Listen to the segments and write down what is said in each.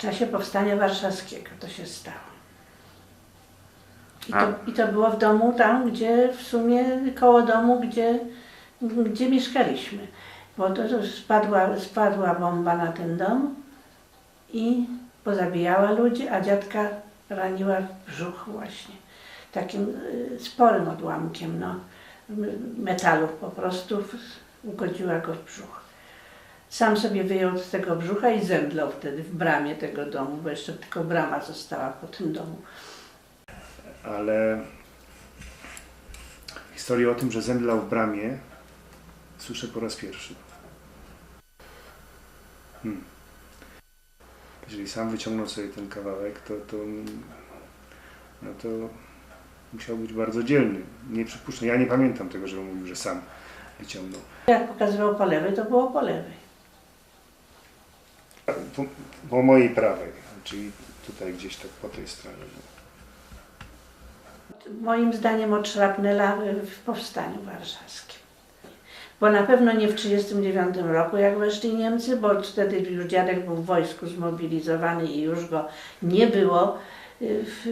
czasie powstania warszawskiego to się stało. I to, I to było w domu tam, gdzie w sumie koło domu, gdzie, gdzie mieszkaliśmy. Bo to, to spadła, spadła bomba na ten dom i pozabijała ludzi, a dziadka raniła w brzuch właśnie. Takim y, sporym odłamkiem no, metalu po prostu w- ugodziła go w brzuch. Sam sobie wyjął z tego brzucha i zemdlał wtedy w bramie tego domu, bo jeszcze tylko brama została po tym domu. ale historię o tym, że zemdlał w bramie, słyszę po raz pierwszy. Hmm. Jeżeli sam wyciągnął sobie ten kawałek, to, to, no to musiał być bardzo dzielny. Nie przypuszczam, ja nie pamiętam tego, żeby mówił, że sam wyciągnął. Jak pokazywał po lewej, to było po lewej. Po, po mojej prawej, czyli tutaj gdzieś tak po tej stronie. Moim zdaniem od szrapnela w powstaniu warszawskim. Bo na pewno nie w 1939 roku, jak weszli Niemcy, bo wtedy już dziadek był w wojsku zmobilizowany i już go nie było y, w,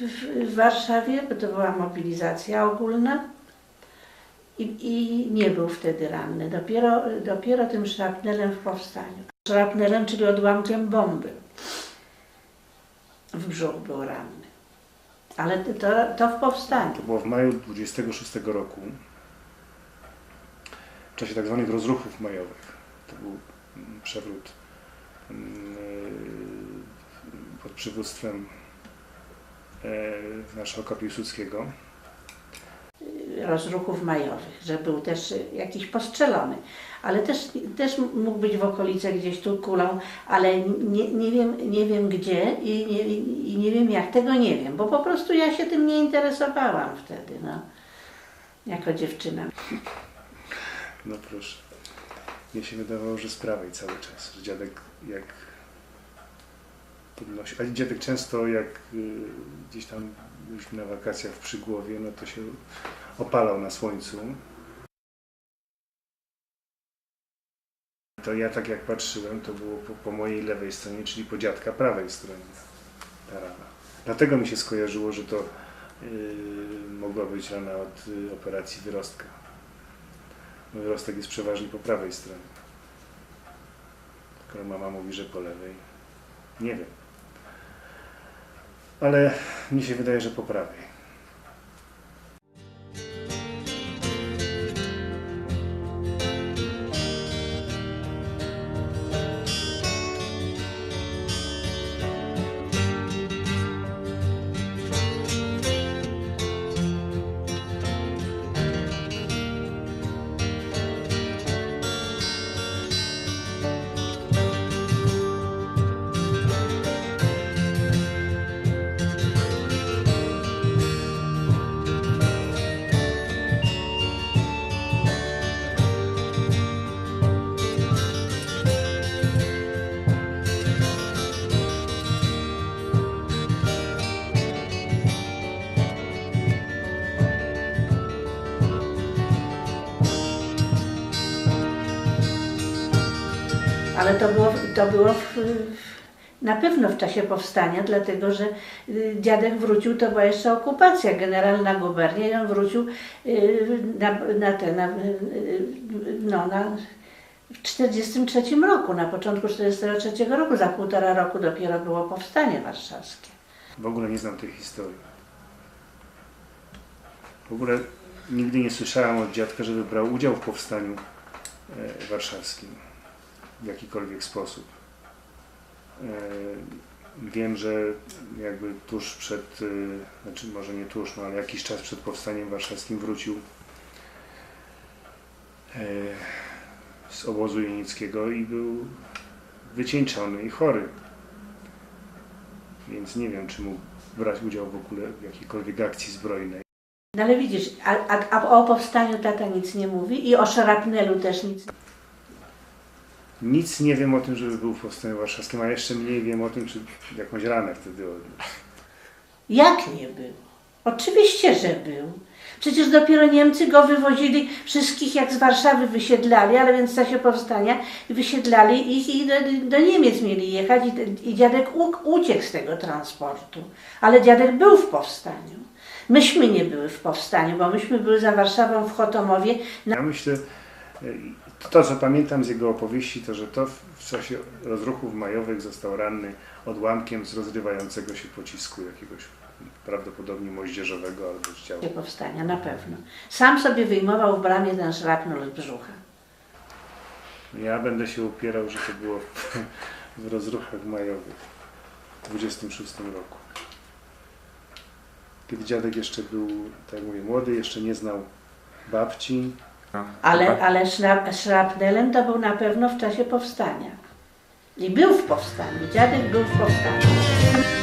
w, w Warszawie, bo to była mobilizacja ogólna. I, I nie był wtedy ranny, dopiero, dopiero tym szrapnelem w powstaniu. Szrapnelem, czyli odłamkiem bomby. W brzuch był ranny. Ale to, to w powstaniu. To było w maju 26 roku, w czasie tak zwanych rozruchów majowych. To był mm, przewrót mm, yy, pod przywództwem e, marszałka Piłsudskiego. Rozruchów majowych, że był też jakiś postrzelony, ale też, też mógł być w okolicy gdzieś tu kulą, ale nie, nie, wiem, nie wiem gdzie i nie, i nie wiem jak, tego nie wiem, bo po prostu ja się tym nie interesowałam wtedy, no, jako dziewczyna. No proszę. Mnie się wydawało, że z prawej cały czas, że dziadek jak podnosi, a dziadek często jak y, gdzieś tam byliśmy na wakacjach w Przygłowie, no to się opalał na słońcu. To ja tak jak patrzyłem, to było po, po mojej lewej stronie, czyli po dziadka prawej stronie ta rana. Dlatego mi się skojarzyło, że to yy, mogła być rana od y, operacji wyrostka. No, Wyrostek jest przeważnie po prawej stronie. Skoro mama mówi, że po lewej. Nie wiem. Ale mi się wydaje, że po prawej. Ale to było, to było w, na pewno w czasie powstania, dlatego że y, dziadek wrócił, to była jeszcze okupacja generalna gubernia i on wrócił y, na, na te, na, y, no, na, w 43 roku, na początku 43 roku, za półtora roku dopiero było powstanie warszawskie. W ogóle nie znam tej historii. W ogóle nigdy nie słyszałem od dziadka, żeby brał udział w powstaniu e, warszawskim w jakikolwiek sposób. E, wiem, że jakby tuż przed, e, znaczy może nie tuż, no ale jakiś czas przed powstaniem warszawskim wrócił e, z obozu jenickiego i był wycieńczony i chory. Więc nie wiem, czy mógł brać udział w ogóle w jakiejkolwiek akcji zbrojnej. No ale widzisz, a, a, a o powstaniu tata nic nie mówi i o szarapnelu też nic. Nic nie wiem o tym, żeby był w Powstaniu Warszawskim, a jeszcze mniej wiem o tym, czy jakąś ranę wtedy odniósł. Jak nie było? Oczywiście, że był. Przecież dopiero Niemcy go wywozili wszystkich jak z Warszawy wysiedlali, ale więc w czasie powstania wysiedlali ich i do, do Niemiec mieli jechać i, i dziadek u, uciekł z tego transportu. Ale dziadek był w powstaniu. Myśmy nie były w powstaniu, bo myśmy były za Warszawą w Chotomowie. Ja myślę, to co pamiętam z jego opowieści, to że to w- czasie rozruchów majowych został ranny odłamkiem z rozrywającego się pocisku jakiegoś prawdopodobnie moździerzowego albo z ciała. powstania, na pewno. Sam sobie wyjmował w bramie ten szrapnel z brzucha. Ja będę się upierał, że to było w, w rozruchach majowych w 26 roku. Kiedy dziadek jeszcze był, tak mówię, młody, jeszcze nie znał babci. Ale, ale szrap, szrapnelem to był na pewno w czasie powstania. I był w powstaniu. Dziadek był w powstaniu.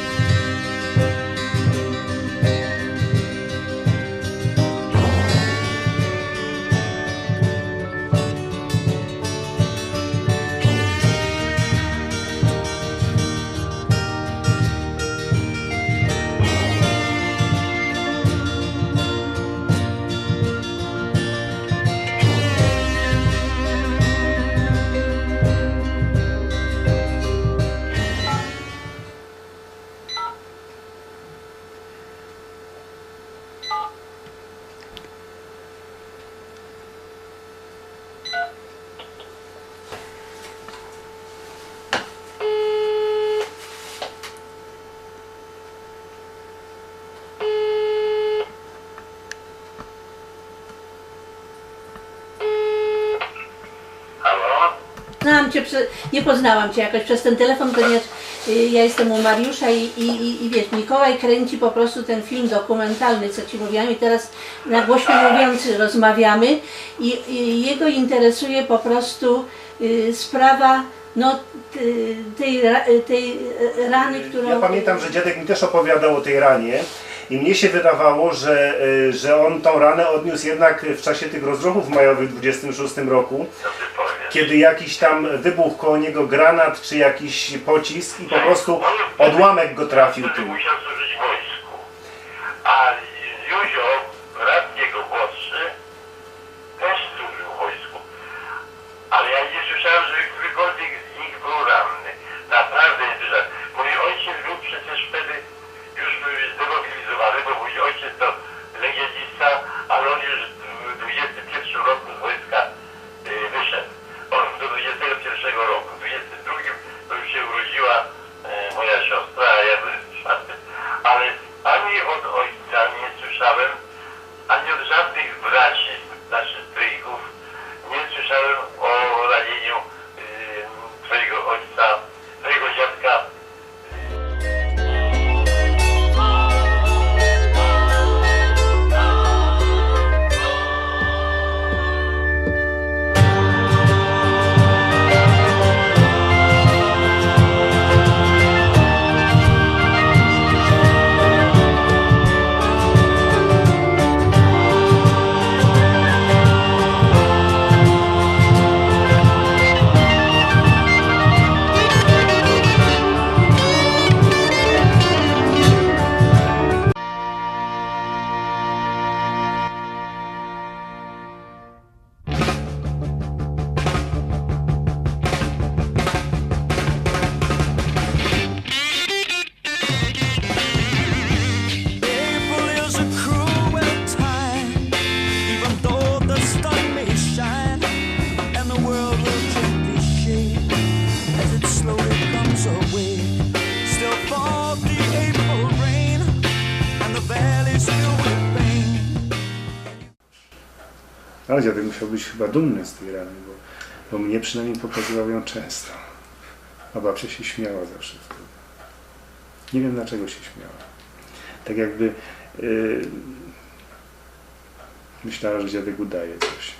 Cię, nie poznałam cię jakoś przez ten telefon, ponieważ y, ja jestem u Mariusza i, i, i, i wiesz, Mikołaj kręci po prostu ten film dokumentalny, co ci mówiłam i teraz na głośno mówiąc rozmawiamy i, i jego interesuje po prostu y, sprawa no, ty- tej, tej y, rany, którą... Ja pamiętam, że dziadek mi też opowiadał o tej ranie i mnie się wydawało, że, y, że on tą ranę odniósł jednak w czasie tych rozruchów majowych w 26 roku? Kiedy jakiś tam wybuchł koło niego granat czy jakiś pocisk i po prostu odłamek go trafił tym. Dziadek musiał być chyba dumny z tej rany, bo, bo mnie przynajmniej pokazywał ją często. A babcia się śmiała zawsze wtedy. Nie wiem dlaczego się śmiała. Tak jakby yy, myślała, że dziadek udaje coś.